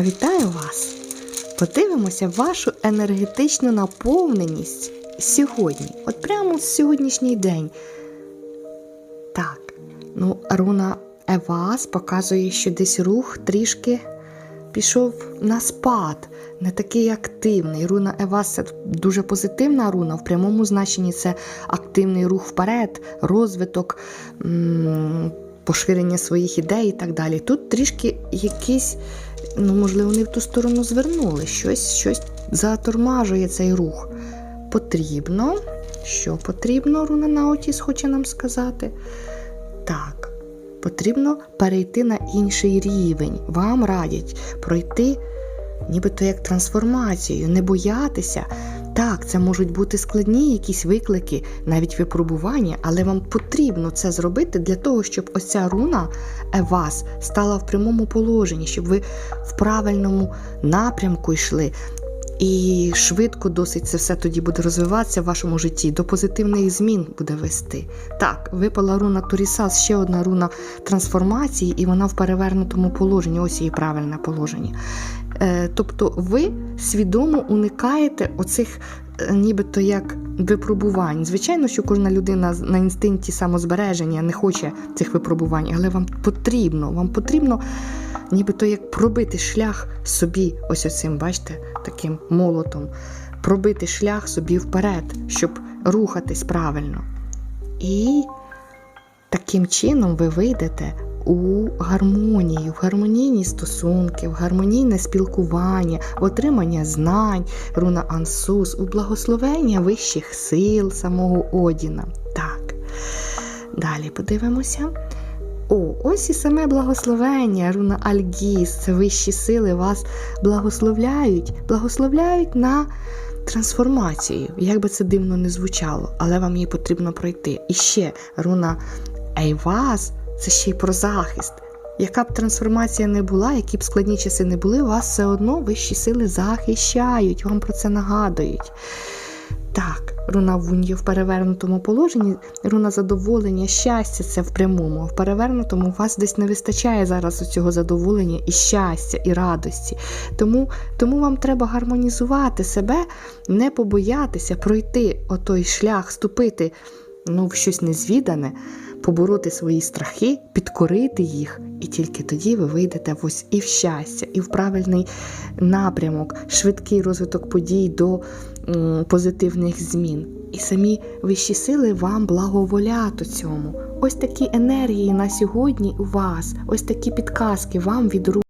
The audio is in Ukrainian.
Вітаю вас! Подивимося вашу енергетичну наповненість сьогодні, от прямо в сьогоднішній день. Так, ну, руна Евас показує, що десь рух трішки пішов на спад, не такий активний. Руна Евас це дуже позитивна руна. В прямому значенні це активний рух вперед, розвиток. Поширення своїх ідей і так далі. Тут трішки якісь, ну, можливо, не в ту сторону звернули, щось, щось затормажує цей рух. Потрібно. Що потрібно, Руна Наутіс хоче нам сказати? Так, потрібно перейти на інший рівень. Вам радять пройти, нібито як трансформацію, не боятися. Так, це можуть бути складні якісь виклики, навіть випробування, але вам потрібно це зробити для того, щоб ось ця руна Евас стала в прямому положенні, щоб ви в правильному напрямку йшли. І швидко досить це все тоді буде розвиватися в вашому житті, до позитивних змін буде вести. Так, випала руна Турісас, ще одна руна трансформації, і вона в перевернутому положенні. Ось її правильне положення. Е, тобто ви свідомо уникаєте оцих е, нібито як випробувань. Звичайно, що кожна людина на інстинкті самозбереження не хоче цих випробувань, але вам потрібно, вам потрібно нібито як пробити шлях собі, ось оцим, бачите, таким молотом, пробити шлях собі вперед, щоб рухатись правильно. І таким чином ви вийдете у гармонію, в гармонійні стосунки, в гармонійне спілкування, в отримання знань, руна Ансус, у благословення вищих сил самого Одіна. Так. Далі подивимося. О, ось і саме благословення, руна Альгіс, це вищі сили вас благословляють, благословляють на трансформацію. Як би це дивно не звучало, але вам її потрібно пройти. І ще руна Ейваз це ще й про захист. Яка б трансформація не була, які б складні часи не були, вас все одно вищі сили захищають, вам про це нагадують. Так, руна Вуньє в перевернутому положенні, руна задоволення, щастя це в прямому, а в перевернутому у вас десь не вистачає зараз цього задоволення і щастя, і радості. Тому, тому вам треба гармонізувати себе, не побоятися пройти отой шлях, ступити ну, в щось незвідане, побороти свої страхи, підкорити їх, і тільки тоді ви вийдете ось і в щастя, і в правильний напрямок, швидкий розвиток подій до позитивних змін. І самі вищі сили вам благоволять у цьому. Ось такі енергії на сьогодні у вас, ось такі підказки вам від.